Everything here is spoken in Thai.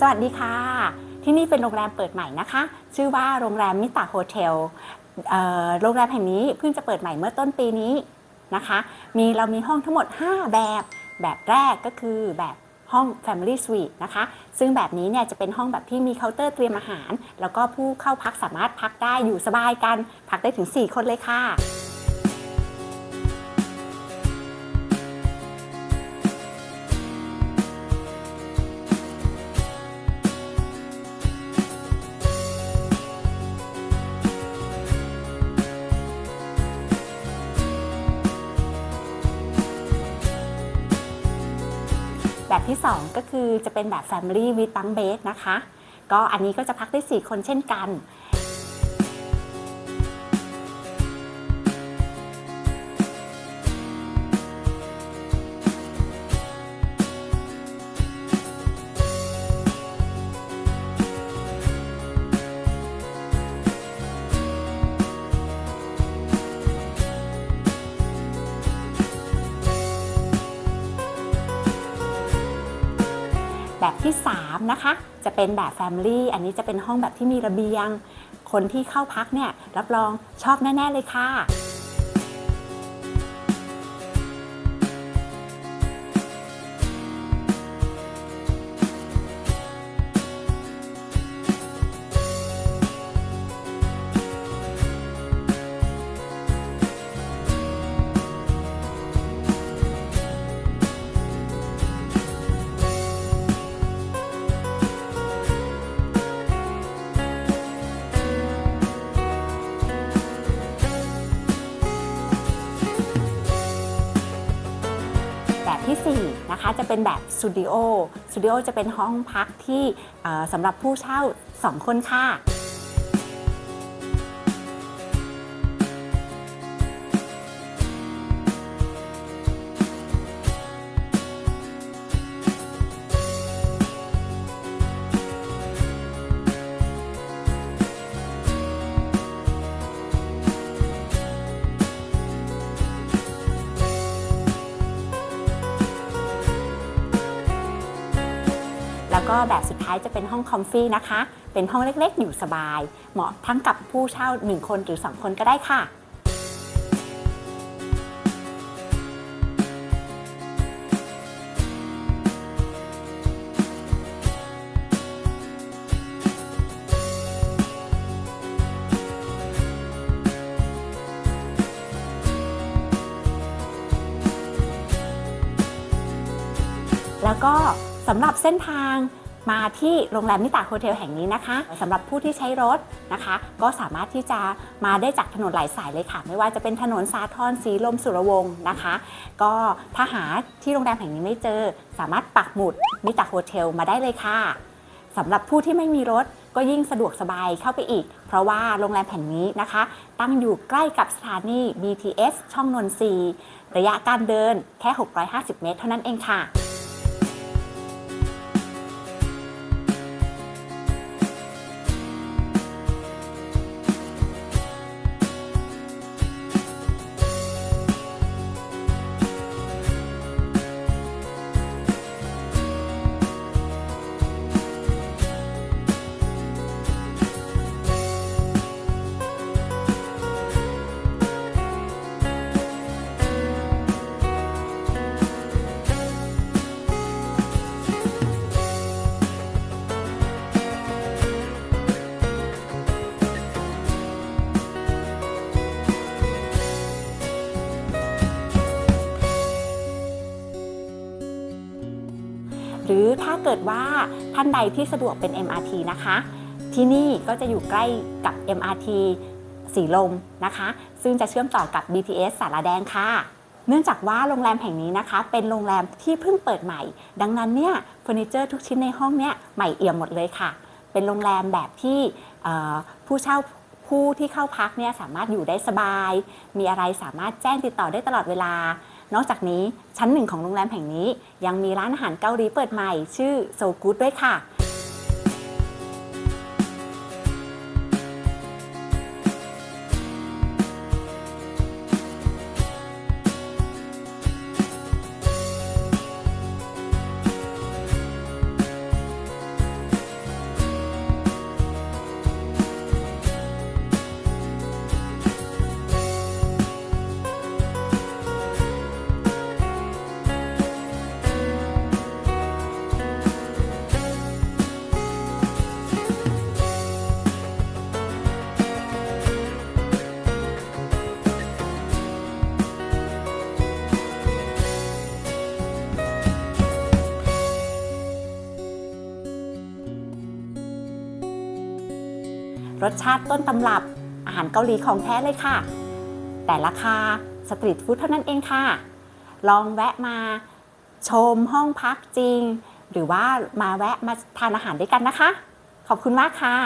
สวัสดีค่ะ ที่นี่เป็นโรงแรมเปิดใหม่นะคะ ชื่อว่าโรงแรมมิตาโฮเทลโรงแรมแห่งนี้เพิ่งจะเปิดใหม่เมื่อต้นปีนี้นะคะ มีเรามีห้องทั้งหมด 5 แบบ แบบแรกก็คือแบบห้อง Family Suite นะคะ ซึ่งแบบนี้เนี่ยจะเป็นห้องแบบที่มีเคาน์เตอร์เตรียมอาหาร แล้วก็ผู้เข้าพักสามารถพักได้อยู่สบายกัน พักได้ถึง 4 คนเลยค่ะ แบบที่ 2 ก็คือจะเป็นแบบ Family with bunk bed นะคะ ก็อันนี้ก็จะพักได้ 4 คนเช่นกัน แบบที่ 3 นะคะ จะเป็นแบบ Family อันนี้จะเป็นห้องแบบที่มีระเบียง คนที่เข้าพักเนี่ยรับรองชอบแน่ ๆ เลยค่ะ นะคะ จะเป็นแบบสตูดิโอ สตูดิโอจะเป็นห้องพักที่สำหรับผู้เช่า 2 คนค่ะ ก็แบบสุดท้ายจะเป็นห้องคอมฟี่นะคะ เป็นห้องเล็กๆ อยู่สบาย เหมาะทั้งกับผู้เช่า 1 คนหรือ 2 คนก็ได้ค่ะแล้วก็ สำหรับเส้นทางมาที่โรงแรมนิตาโฮเทลแห่งนี้นะคะสำหรับผู้ที่ใช้รถนะคะ ก็สามารถที่จะมาได้จากถนนหลายสายเลยค่ะ ไม่ว่าจะเป็นถนนสาทรสีลมสุรวงศ์นะคะ ก็ถ้าหาที่โรงแรมแห่งนี้ไม่เจอ สามารถปักหมุดนิตาโฮเทลมาได้เลยค่ะสำหรับผู้ที่ไม่มีรถก็ยิ่งสะดวกสบายเข้าไปอีก เพราะว่าโรงแรมแห่งนี้นะคะ ตั้งอยู่ใกล้กับสถานี BTS ช่องนนทรีระยะการเดินแค่ 650 เมตร เท่านั้นเองค่ะ หรือถ้าเกิดว่าท่านใดที่สะดวกเป็น MRT นะคะ ที่นี่ก็จะอยู่ใกล้กับ MRT สีลมนะคะ ซึ่งจะเชื่อมต่อกับ BTS สารแดงค่ะ เนื่องจากว่าโรงแรมแห่งนี้นะคะ เป็นโรงแรมที่เพิ่งเปิดใหม่ ดังนั้นเนี่ยเฟอร์นิเจอร์ทุกชิ้นในห้องเนี่ยใหม่เอี่ยมหมดเลยค่ะ เป็นโรงแรมแบบที่ผู้เช่าผู้ที่เข้าพักเนี่ยสามารถอยู่ได้สบาย มีอะไรสามารถแจ้งติดต่อได้ตลอดเวลา นอกจากนี้ชั้นหนึ่งของโรงแรมแห่งนี้ ยังมีร้านอาหารเกาหลีเปิดใหม่ ชื่อโซกูดด้วยค่ะ รสชาติต้นตำรับ อาหารเกาหลีของแท้เลยค่ะ แต่ราคาสตรีทฟู้ดเท่านั้นเองค่ะ ลองแวะมาชมห้องพักจริง หรือว่ามาแวะมาทานอาหารด้วยกันนะคะ ขอบคุณมากค่ะ